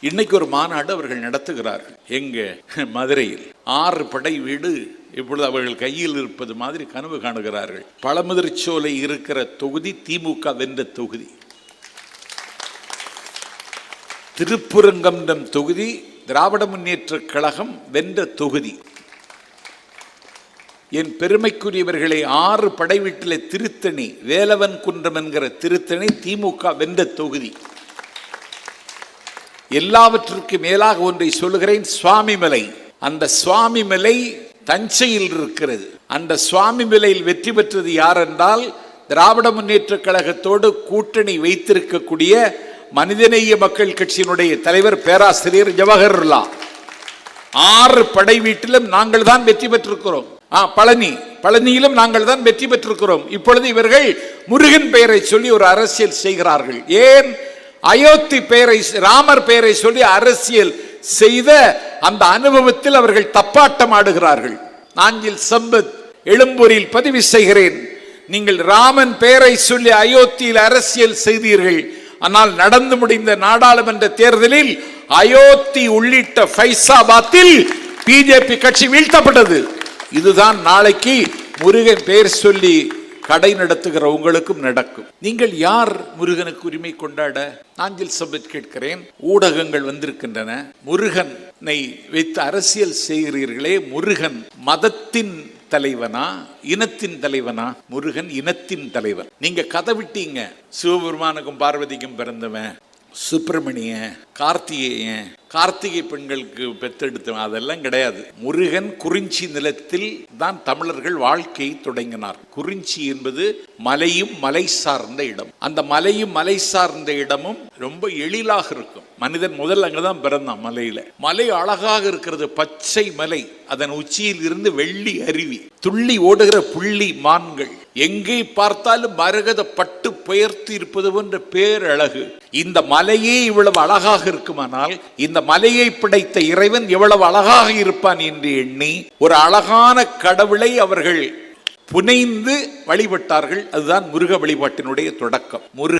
இன்னைக்கு ஒரு மாநாடு அவர்கள் நடத்துகிறார்கள். எங்க? மதுரையில். ஆறு படை வீடு இப்பொழுது அவர்கள் கையில் இருப்பது மாதிரி கனவு காணுகிறார்கள். பழமுதிர்ச்சோலை இருக்கிற தொகுதி திமுக வென்ற தொகுதி. திருப்புரங்கம்டம் தொகுதி திராவிட முன்னேற்ற கழகம் வென்ற தொகுதி. என் பெருமைக்குரியவர்களை ஆறு படை வீட்டில் திருத்தணி வேலவன் குன்றம் என்கிற திருத்தணி திமுக வென்ற தொகுதி. எல்லாவற்றிற்கு மேலாக ஒன்றை சொல்லுகிறேன் சுவாமிமலை. அந்த சுவாமிமலை தஞ்சையில் இருக்கிறது. அந்த சுவாமிமலையில் வெற்றி பெற்றது யார் என்றால் திராவிட முன்னேற்ற கழகத்தோடு கூட்டணி வைத்திருக்கக்கூடிய மனிதநேய மக்கள் கட்சியினுடைய தலைவர் பேராசிரியர் ஜவஹர்லா ஆறு படை வீட்டிலும் நாங்கள் தான் வெற்றி பெற்றிருக்கிறோம். ஆ பழனி. பழனியிலும் நாங்கள் தான் வெற்றி பெற்றிருக்கிறோம். இப்பொழுது இவர்கள் முருகன் பெயரை சொல்லி ஒரு அரசியல் செய்கிறார்கள். ஏன்? அயோத்தி பெயரை ராமர் பெயரை சொல்லி அரசியல் செய்த அந்த அனுபவத்தில் அவர்கள் தப்பாட்டம் ஆடுகிறார்கள். நாஞ்சில் சம்பத் எழும்பூரில் பதிவு செய்கிறேன். நீங்கள் ராமன் பெயரை சொல்லி அயோத்தியில் அரசியல் செய்தீர்கள். ஆனால் நடந்து முடிந்த நாடாளுமன்ற தேர்தலில் அயோத்தி உள்ளிட்ட ஃபைசாபாத்தில் பிஜேபி கட்சி வீழ்த்தப்பட்டது. இதுதான் நாளைக்கு முருகன் பெயர் சொல்லி கடை நடத்துகிற உங்களுக்கும் நடக்கும். நீங்கள் யார் முருகனுக்கு உரிமை கொண்டாட? நாஞ்சில் சபை கேட்கிறேன். ஊடகங்கள் வந்திருக்கின்றன. முருகனை வைத்து அரசியல் செய்கிறீர்களே முருகன் மதத்தின் தலைவனா? இனத்தின் தலைவனா? முருகன் இனத்தின் தலைவன் நீங்க கதை விட்டீங்க. சிவபெருமானுக்கும் பார்வதிக்கும் பிறந்தவன். சுப்பிரமணிய கார்த்திகேயன் கார்த்திகை பெண்களுக்கு பெத்தெடுத்த அதெல்லாம் கிடையாது. முருகன் குறிஞ்சி நிலத்தில் தான் தமிழர்கள் வாழ்க்கையை தொடங்கினார். குறிஞ்சி என்பது மலையும் மலை சார்ந்த இடம். அந்த மலையும் மலை சார்ந்த இடமும் ரொம்ப எழிலாக இருக்கும். மனிதன் முதல் அங்கதான் பிறந்தான் மலையில. மலை அழகாக இருக்கிறது பச்சை மலை. அதன் உச்சியில் இருந்து வெள்ளி அருவி துள்ளி ஓடுகிற புள்ளி மான்கள். எங்கே பார்த்தாலும் மரகத பட்டு பெயர்த்து இருப்பது போன்ற பேரழகு. இந்த மலையே இவ்வளவு அழகாக இருக்குமானால் இந்த மலையை படைத்த இறைவன் எவ்வளவு அழகாக இருப்பான் என்று எண்ணி ஒரு அழகான கடவுளை அவர்கள் புனைந்து வழிபட்டார்கள். அதுதான் முருக வழிபாட்டினுடைய தொடக்கம். முருக